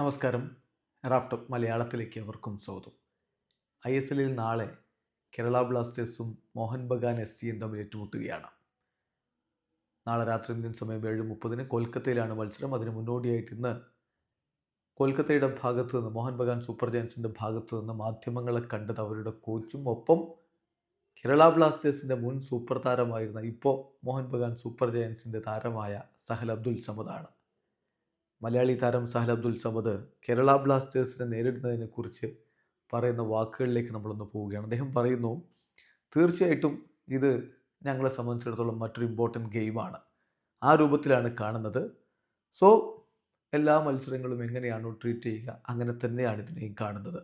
നമസ്കാരം. റാഫ്റ്റ് മലയാളത്തിലേക്ക് അവർക്കും സ്വാഗതം. ഐ എസ് എല്ലിൽ നാളെ കേരള ബ്ലാസ്റ്റേഴ്സും മോഹൻ ബഗാൻ എസ് സിയും തമ്മിൽ ഏറ്റുമുട്ടുകയാണ്. നാളെ രാത്രി ഇന്ത്യൻ സമയം ഏഴ് മുപ്പതിന് കൊൽക്കത്തയിലാണ് മത്സരം. അതിന് മുന്നോടിയായിട്ട് ഇന്ന് കൊൽക്കത്തയുടെ ഭാഗത്ത് നിന്ന് മോഹൻ ബഗാൻ സൂപ്പർ ജയൻസിന്റെ ഭാഗത്ത് നിന്ന് മാധ്യമങ്ങളെ കണ്ടത് അവരുടെ കോച്ചും. ഒപ്പം കേരള ബ്ലാസ്റ്റേഴ്സിന്റെ മുൻ സൂപ്പർ താരമായിരുന്ന ഇപ്പോൾ മോഹൻ ബഗാൻ സൂപ്പർ ജയൻസിന്റെ താരമായ സഹൽ അബ്ദുൽ സമദാണ്. മലയാളി താരം സഹൽ അബ്ദുൽ സമദ് കേരള ബ്ലാസ്റ്റേഴ്സിനെ നേരിടുന്നതിനെ കുറിച്ച് പറയുന്ന വാക്കുകളിലേക്ക് നമ്മളൊന്ന് പോവുകയാണ്. അദ്ദേഹം പറയുന്നു തീർച്ചയായിട്ടും ഇത് ഞങ്ങളെ സംബന്ധിച്ചിടത്തോളം മറ്റൊരു ഇമ്പോർട്ടന്റ് ഗെയിമാണ് ആ രൂപത്തിലാണ് കാണുന്നത്. സോ എല്ലാ മത്സരങ്ങളും എങ്ങനെയാണോ ട്രീറ്റ് ചെയ്യുക അങ്ങനെ തന്നെയാണ് ഇതിനെയും കാണുന്നത്.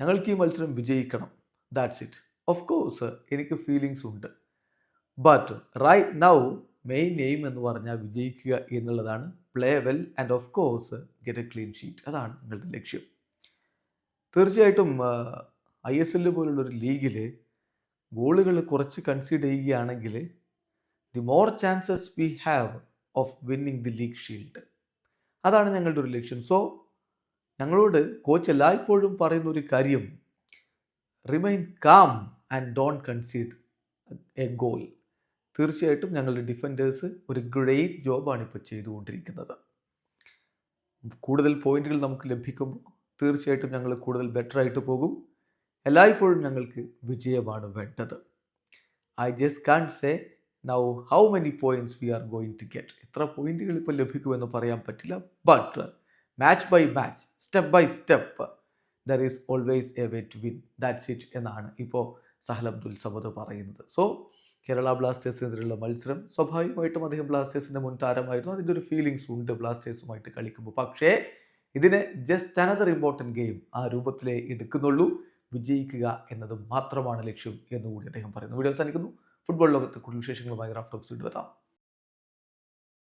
ഞങ്ങൾക്ക് ഈ മത്സരം വിജയിക്കണം. ദാറ്റ്സ് ഇറ്റ് ഓഫ് കോഴ്സ് എനിക്ക് ഫീലിങ്സ് ഉണ്ട്. But right now main aim എന്ന് പറഞ്ഞാൽ വിജയിക്കുക എന്നുള്ളതാണ് play well and of course get a clean sheet അതാണ് നിങ്ങളുടെ ലക്ഷ്യം. തീർച്ചയായിട്ടും ഐ എസ് എല്ല് പോലുള്ളൊരു ലീഗിൽ ഗോളുകൾ കുറച്ച് കൺസിഡർ ചെയ്യുകയാണെങ്കിൽ the more chances we have of winning the league shield അതാണ് ഞങ്ങളുടെ ഒരു ലക്ഷ്യം. സോ ഞങ്ങളോട് കോച്ച് എല്ലായ്പ്പോഴും പറയുന്ന ഒരു കാര്യം remain calm and don't concede a goal തീർച്ചയായിട്ടും ഞങ്ങളുടെ ഡിഫൻഡേഴ്സ് ഒരു ഗ്രേറ്റ് ജോബാണ് ഇപ്പോൾ ചെയ്തുകൊണ്ടിരിക്കുന്നത്. കൂടുതൽ പോയിന്റുകൾ നമുക്ക് ലഭിക്കുമ്പോൾ തീർച്ചയായിട്ടും ഞങ്ങൾ കൂടുതൽ ബെറ്റർ ആയിട്ട് പോകും. എല്ലായ്പ്പോഴും ഞങ്ങൾക്ക് വിജയമാണ് വേണ്ടത്. I just can't say now how many points we are going to get എത്ര പോയിന്റുകൾ ഇപ്പോൾ ലഭിക്കുമെന്ന് പറയാൻ പറ്റില്ല. But match by match step by step there is always a way to win that's it എന്നാണ് ഇപ്പോൾ സഹൽ അബ്ദുൽ സമദ് പറയുന്നത്. സോ കേരള ബ്ലാസ്റ്റേഴ്സിനെതിരെയുള്ള മത്സരം സ്വാഭാവികമായിട്ടും അദ്ദേഹം ബ്ലാസ്റ്റേഴ്സിന്റെ മുൻ താരമായിരുന്നു. അതിന്റെ ഒരു ഫീലിങ്സ് ഉണ്ട് ബ്ലാസ്റ്റേഴ്സുമായിട്ട് കളിക്കുമ്പോൾ. പക്ഷേ ഇതിനെ ജസ്റ്റ് അനദർ ഇമ്പോർട്ടന്റ് ഗെയിം ആ രൂപത്തിലേ എടുക്കുന്നുള്ളൂ. വിജയിക്കുക എന്നത് മാത്രമാണ് ലക്ഷ്യം എന്നുകൂടി അദ്ദേഹം പറയുന്നു. വീഡിയോ അവസാനിക്കുന്നു. ഫുട്ബോൾ ലോകത്ത് കൂടുതൽ വിശേഷങ്ങളുമായി റാഫ്റ്റോക്സ് വീണ്ടും എത്താം.